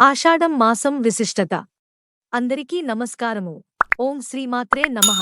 ఆషాఢం మాసం విశిష్టత. అందరికీ నమస్కారము. ఓం శ్రీమాత్రే నమః.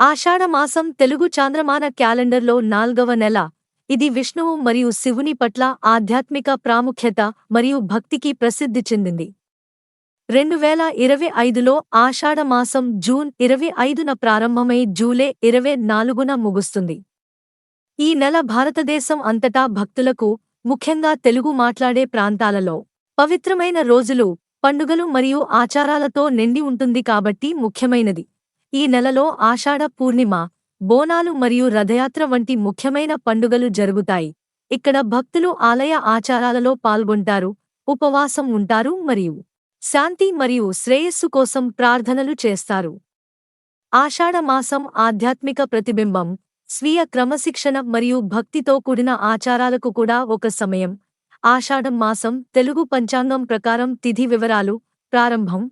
ఆషాఢ మాసం తెలుగు చాంద్రమాన క్యాలెండర్లో నాల్గవ నెల. ఇది విష్ణువు మరియు శివుని పట్ల ఆధ్యాత్మిక ప్రాముఖ్యత మరియు భక్తికి ప్రసిద్ధి చెందింది. రెండు వేల ఇరవై ఐదులో ఆషాఢ మాసం జూన్ ఇరవై ఐదున ప్రారంభమై జూలై ఇరవై నాలుగున ముగుస్తుంది. ఈ నెల భారతదేశం అంతటా భక్తులకు ముఖ్యంగా తెలుగు మాట్లాడే ప్రాంతాలలో పవిత్రమైన రోజులు పండుగలు మరియు ఆచారాలతో నిండి ఉంటుంది కాబట్టి ముఖ్యమైనది. ఈ నెలలో ఆషాఢ పూర్ణిమ బోనాలు మరియు రథయాత్ర వంటి ముఖ్యమైన పండుగలు జరుగుతాయి. ఇక్కడ భక్తులు ఆలయ ఆచారాలలో పాల్గొంటారు ఉపవాసం ఉంటారు మరియు శాంతి మరియు శ్రేయస్సు కోసం ప్రార్థనలు చేస్తారు. ఆషాఢమాసం ఆధ్యాత్మిక ప్రతిబింబం స్వీయ క్రమశిక్షణ మరియు భక్తితో కూడిన ఆచారాలకు కూడా ఒక సమయం. ఆషాఢం మాసం తెలుగు పంచాంగం ప్రకారం తిథి వివరాలు ప్రారంభం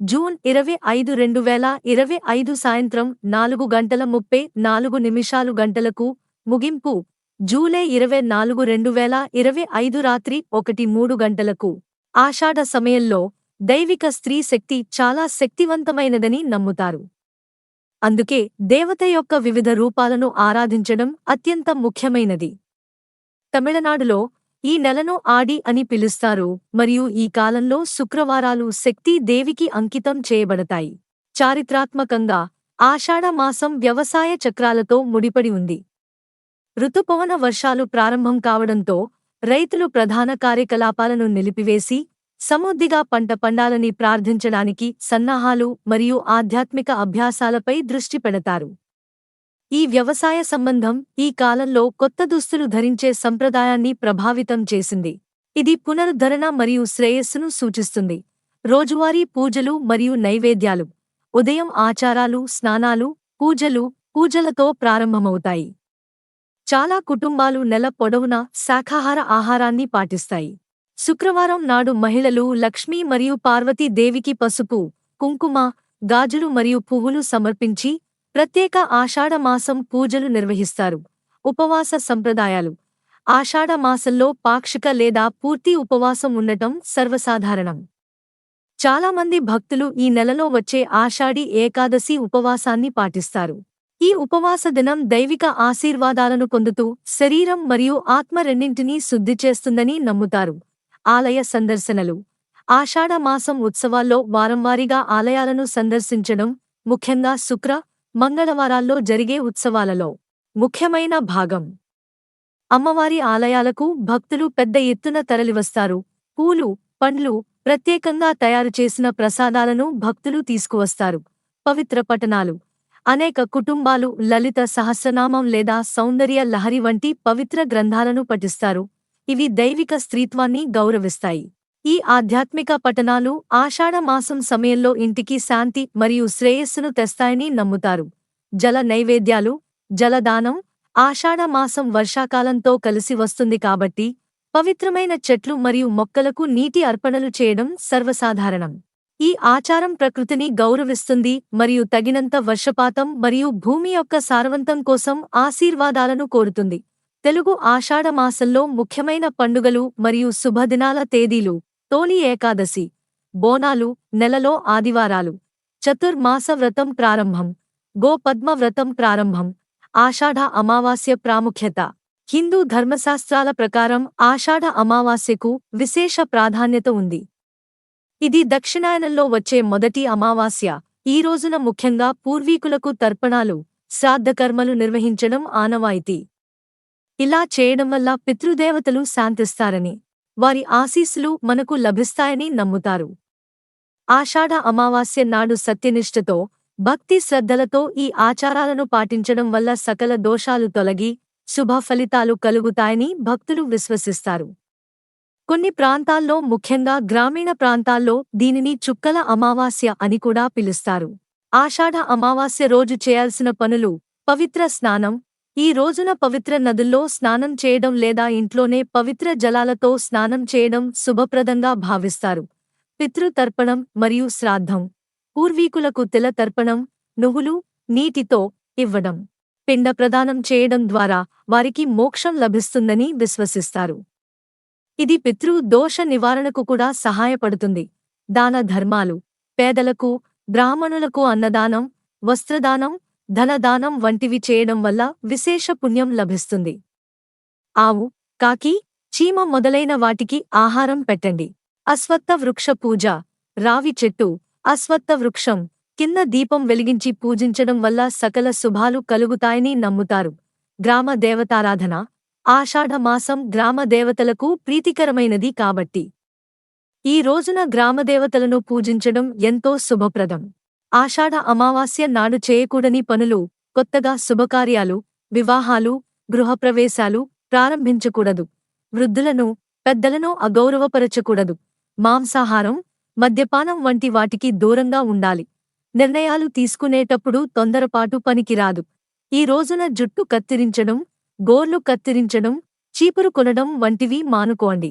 జూన్ ఇరవై ఐదు రెండు వేల ఇరవై ఐదు సాయంత్రం నాలుగు గంటల ముప్పై నాలుగు నిమిషాలు గంటలకు ముగింపు జూలై ఇరవై నాలుగు రెండు వేల ఇరవై ఐదు రాత్రి ఒకటి మూడు గంటలకు. ఆషాఢ సమయంలో దైవిక స్త్రీ శక్తి చాలా శక్తివంతమైనదని నమ్ముతారు. అందుకే దేవత యొక్క వివిధ రూపాలను ఆరాధించడం అత్యంత ముఖ్యమైనది. తమిళనాడులో ఈ నెలను ఆడి అని పిలుస్తారు మరియు ఈ కాలంలో శుక్రవారాలు శక్తి దేవికి అంకితం చేయబడతాయి. చారిత్రాత్మకంగా ఆషాఢ మాసం వ్యవసాయ చక్రాలతో ముడిపడి ఉంది. ఋతుపవన వర్షాలు ప్రారంభం కావడంతో రైతులు ప్రధాన కార్యకలాపాలను నిలిపివేసి సమృద్ధిగా పంట పండాలని ప్రార్థించడానికి సన్నాహాలు మరియు ఆధ్యాత్మిక అభ్యాసాలపై దృష్టి పెడతారు. ఈ వ్యవసాయ సంబంధం ఈ కాలంలో కొత్త దుస్తులు ధరించే సంప్రదాయాన్ని ప్రభావితం చేసింది. ఇది పునరుద్ధరణ మరియు శ్రేయస్సును సూచిస్తుంది. రోజువారీ పూజలు మరియు నైవేద్యాలు ఉదయం ఆచారాలు స్నానాలు పూజలు పూజలతో ప్రారంభమవుతాయి. చాలా కుటుంబాలు నెల పొడవునా శాఖాహార ఆహారాన్ని పాటిస్తాయి. శుక్రవారం నాడు మహిళలు లక్ష్మీ మరియు పార్వతీ దేవికి పసుపు కుంకుమ గాజులు మరియు పువ్వులు సమర్పించి ప్రత్యేక ఆషాఢమాసం పూజలు నిర్వహిస్తారు. ఉపవాస సంప్రదాయాలు. ఆషాఢమాసంలో పాక్షిక లేదా పూర్తి ఉపవాసం ఉండటం సర్వసాధారణం. చాలామంది భక్తులు ఈ నెలలో వచ్చే ఆషాఢి ఏకాదశి ఉపవాసాన్ని పాటిస్తారు. ఈ ఉపవాస దినం దైవిక ఆశీర్వాదాలను పొందుతూ శరీరం మరియు ఆత్మ రెండింటినీ శుద్ధి చేస్తుందని నమ్ముతారు. ఆలయ సందర్శనలు. ఆషాఢమాసం ఉత్సవాల్లో వారంవారీగా ఆలయాలను సందర్శించడం ముఖ్యంగా శుక్ర మంగళవారాల్లో జరిగే ఉత్సవాలలో ముఖ్యమైన భాగం. అమ్మవారి ఆలయాలకు భక్తులు పెద్ద ఎత్తున తరలివస్తారు. పూలు పండ్లు ప్రత్యేకంగా తయారు చేసిన ప్రసాదాలను భక్తులు తీసుకువస్తారు. పవిత్ర పఠనాలు అనేక కుటుంబాలు లలిత సహస్రనామం లేదా సౌందర్య లహరి వంటి పవిత్ర గ్రంథాలను పఠిస్తారు. ఇవి దైవిక స్త్రీత్వాన్ని గౌరవిస్తాయి. ఈ ఆధ్యాత్మిక పఠనాలు ఆషాఢ మాసం సమయంలో ఇంటికి శాంతి మరియు శ్రేయస్సును తెస్తాయని నమ్ముతారు. జల నైవేద్యాలు జలదానం ఆషాఢ మాసం వర్షాకాలంతో కలిసి వస్తుంది కాబట్టి పవిత్రమైన చెట్లు మరియు మొక్కలకు నీటి అర్పణలు చేయడం సర్వసాధారణం. ఈ ఆచారం ప్రకృతిని గౌరవిస్తుంది మరియు తగినంత వర్షపాతం మరియు భూమి యొక్క సారవంతం కోసం ఆశీర్వాదాలను కోరుతుంది. తెలుగు ఆషాఢ మాసంలో ముఖ్యమైన పండుగలు మరియు శుభదినాల తేదీలు తోలి ఏకాదశి బోనాలు నెలలో ఆదివారాలు. చతుర్మాస వ్రతం ప్రారంభం గోపద్మ వ్రతం ప్రారంభం ఆషాఢ అమావాస్య ప్రాముఖ్యత. హిందూ ధర్మశాస్త్రాల ప్రకారం ఆషాఢ అమావాస్యకు విశేష ప్రాధాన్యత ఉంది. ఇది దక్షిణాయనంలో వచ్చే మొదటి అమావాస్య. ఈ రోజున ముఖ్యంగా పూర్వీకులకు తర్పణాలు శ్రాద్ధకర్మలు నిర్వహించడం ఆనవాయితీ. ఇలా చేయడం వల్ల పితృదేవతలు శాంతిస్తారని. వారి ఆశీస్సులు మనకు లభిస్తాయని నమ్ముతారు. ఆషాఢ అమావాస్య నాడు సత్యనిష్టతో భక్తి శ్రద్ధలతో ఈ ఆచారాలను పాటించడం వల్ల సకల దోషాలు తొలగి శుభ ఫలితాలు కలుగుతాయని భక్తులు విశ్వసిస్తారు. కొన్ని ప్రాంతాల్లో ముఖ్యంగా గ్రామీణ ప్రాంతాల్లో దీనిని చుక్కల అమావాస్య అని కూడా పిలుస్తారు. ఆషాఢ అమావాస్య రోజు చేయాల్సిన పనులు పవిత్ర స్నానం ఈ రోజున పవిత్ర నదుల్లో స్నానం చేయడం లేదా ఇంట్లోనే పవిత్ర జలాలతో స్నానం చేయడం శుభప్రదంగా భావిస్తారు. పితృతర్పణం మరియు శ్రాద్ధం. పూర్వీకులకు తిల తర్పణం నువ్వులు నీటితో ఇవ్వడం. పిండ ప్రదానం చేయడం ద్వారా వారికి మోక్షం లభిస్తుందని విశ్వసిస్తారు. ఇది పితృ దోష నివారణకు కూడా సహాయపడుతుంది. దాన ధర్మాలు. పేదలకు బ్రాహ్మణులకు అన్నదానం వస్త్రదానం ధనదానం వంటివి చేయడం వల్ల విశేష పుణ్యం లభిస్తుంది. ఆవు కాకి చీమ మొదలైన వాటికి ఆహారం పెట్టండి. అశ్వత్థ వృక్ష పూజ రావి చెట్టు అశ్వత్థ వృక్షం కింద దీపం వెలిగించి పూజించడం వల్ల సకల శుభాలు కలుగుతాయని నమ్ముతారు. గ్రామ దేవతారాధన ఆషాఢమాసం గ్రామ దేవతలకు ప్రీతికరమైనది కాబట్టి. ఈ రోజున గ్రామదేవతలను పూజించడం ఎంతో శుభప్రదం. ఆషాఢ అమావాస్య నాడు చేయకూడని పనులు కొత్తగా శుభకార్యాలు వివాహాలు గృహప్రవేశాలు ప్రారంభించకూడదు. వృద్ధులను పెద్దలను అగౌరవపరచకూడదు. మాంసాహారం మద్యపానం వంటి వాటికి దూరంగా ఉండాలి. నిర్ణయాలు తీసుకునేటప్పుడు తొందరపాటు పనికిరాదు. ఈ రోజున జుట్టు కత్తిరించడం గోర్లు కత్తిరించడం చీపురు కొనడం వంటివి మానుకోండి.